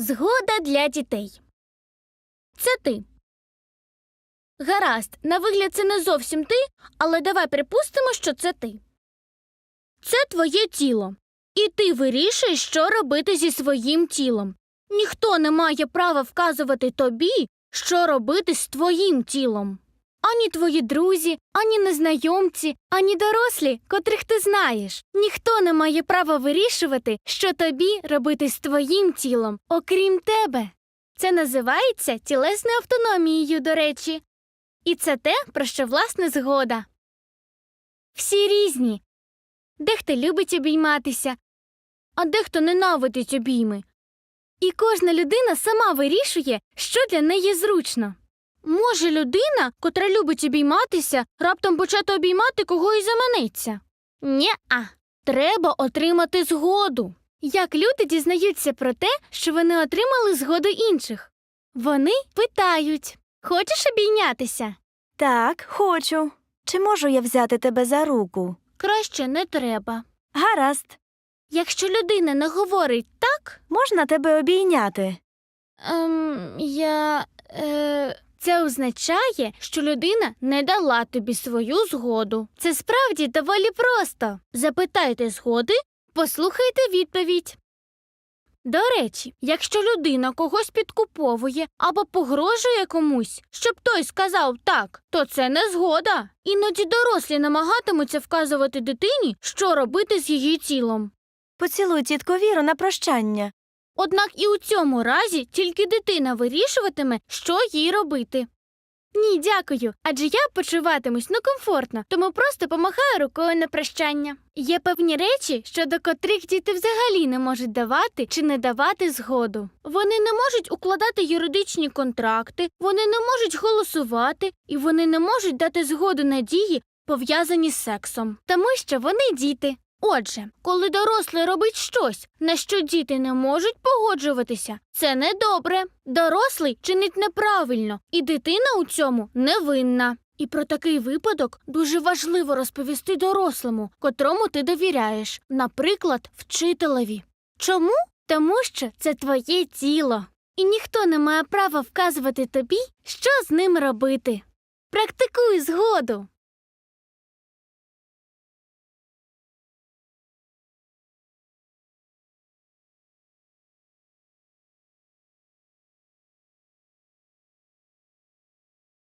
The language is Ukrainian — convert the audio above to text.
Згода для дітей. Це ти. Гаразд, на вигляд це не зовсім ти, але давай припустимо, що це ти. Це твоє тіло. І ти вирішуєш, що робити зі своїм тілом. Ніхто не має права вказувати тобі, що робити з твоїм тілом. Ані твої друзі, ані незнайомці, ані дорослі, котрих ти знаєш. Ніхто не має права вирішувати, що тобі робити з твоїм тілом, окрім тебе. Це називається тілесною автономією, до речі. І це те, про що власне згода. Всі різні. Дехто любить обійматися, а дехто ненавидить обійми. І кожна людина сама вирішує, що для неї зручно. Може людина, котра любить обійматися, раптом почати обіймати кого і заманеться? Ні-а. Треба отримати згоду. Як люди дізнаються про те, що вони отримали згоду інших? Вони питають Хочеш обійнятися? Так, хочу. Чи можу я взяти тебе за руку? Краще не треба. Гаразд, Якщо людина не говорить так, можна тебе обійняти. ем, я. Е, це означає, що людина не дала тобі свою згоду. Це справді доволі просто. Запитайте згоди, послухайте відповідь. До речі, якщо людина когось підкуповує або погрожує комусь, щоб той сказав так, то це не згода. Іноді дорослі намагатимуться вказувати дитині, що робити з її тілом. Поцілуй тітку Віру на прощання. Однак і у цьому разі тільки дитина вирішуватиме, що їй робити. Ні, дякую, адже я почуватимусь некомфортно, тому просто помахаю рукою на прощання. Є певні речі, щодо котрих діти взагалі не можуть давати чи не давати згоду. Вони не можуть укладати юридичні контракти, вони не можуть голосувати і вони не можуть дати згоду на дії, пов'язані з сексом, тому що вони діти. Отже, коли дорослий робить щось, на що діти не можуть погоджуватися, це недобре. Дорослий чинить неправильно, і дитина у цьому не винна. І про такий випадок дуже важливо розповісти дорослому, котрому ти довіряєш, наприклад, вчителеві. Чому? Тому що це твоє тіло, і ніхто не має права вказувати тобі, що з ним робити. Практикуй згоду.